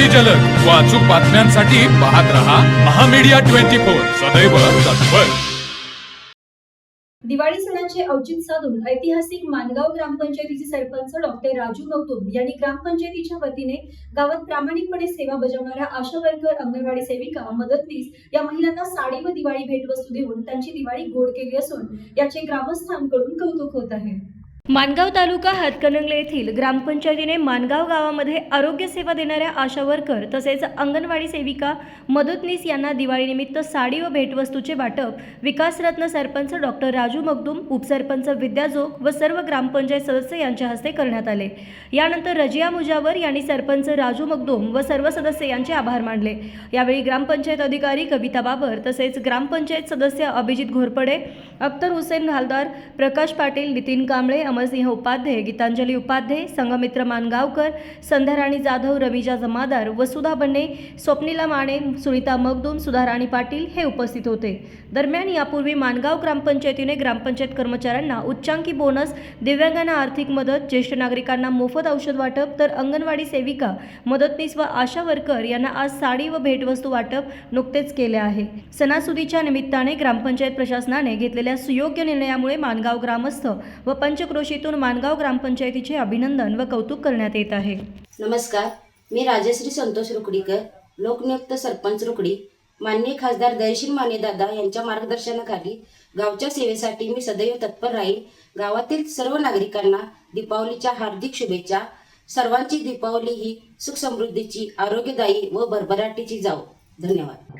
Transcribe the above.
अगदी जलद. व अचूक बातम्यांसाठी पाहत रहा महामीडिया ट्वेंटी फोर. सदैव तत्पर. दिवाळी सणाचे औचित्य साधून ऐतिहासिक मानगाव ग्रामपंचायतीचे सरपंच डॉक्टर राजू मगदूम यांनी ग्रामपंचायतीच्या वतीने गावात प्रामाणिकपणे सेवा बजावणाऱ्या आशा वर्कर अंगणवाडी सेविका मदतनीस या महिलांना साडी व दिवाळी भेटवस्तू देऊन त्यांची दिवाळी गोड केली असून याचे ग्रामस्थांकडून कौतुक होत आहे. मानगाव तालुका हातकणंगले येथील ग्रामपंचायतीने मानगाव गावामध्ये आरोग्य सेवा देणाऱ्या आशा वर्कर तसेच अंगणवाडी सेविका मदतनीस यांना दिवाळीनिमित्त साडी व भेटवस्तूचे वाटप विकासरत्न सरपंच डॉक्टर राजू मगदूम उपसरपंच विद्याजोग व सर्व ग्रामपंचायत सदस्य यांच्या हस्ते करण्यात आले. यानंतर रजिया मुजावर यांनी सरपंच राजू मगदूम व सर्व सदस्य यांचे आभार मानले. यावेळी ग्रामपंचायत अधिकारी कविता बाबर तसेच ग्रामपंचायत सदस्य अभिजित घोरपडे अख्तर हुसेन घालदार प्रकाश पाटील नितीन कांबळे सिंह उपाध्ये गीतांजली उपाध्ये संघमित्र मानगावकर संध्याराणी जाधव रविजा जमादार वसुधा बन्ने स्वप्निला माने सुनीता मगदूम सुधाराणी पाटील हे उपस्थित होते. दरम्यान यापूर्वी मानगाव ग्रामपंचायतीने ग्रामपंचायत कर्मचाऱ्यांना उच्चांकी बोनस दिव्यांगांना आर्थिक मदत ज्येष्ठ नागरिकांना मोफत औषध वाटप तर अंगणवाडी सेविका मदतनीस व आशा वर्कर यांना आज साडी व भेटवस्तू वाटप नुकतेच केले आहे. सणासुदीच्या निमित्ताने ग्रामपंचायत प्रशासनाने घेतलेल्या सुयोग्य निर्णयामुळे मानगाव ग्रामस्थ व पंचक्रोशीतून मानगाव ग्रामपंचायतीचे अभिनंदन व कौतुक करण्यात येत आहे. नमस्कार मी राजश्री संतोष रुकडीकर लोकनियुक्त सरपंच रुकडी. माननीय खासदार दयशील मानेदादा यांच्या मार्गदर्शनाखाली गावच्या सेवेसाठी मी सदैव तत्पर राहील. गावातील सर्व नागरिकांना दीपावलीच्या हार्दिक शुभेच्छा. सर्वांची दीपावली ही सुख समृद्धीची आरोग्यदायी व भरभराटीची जाऊ धन्यवाद.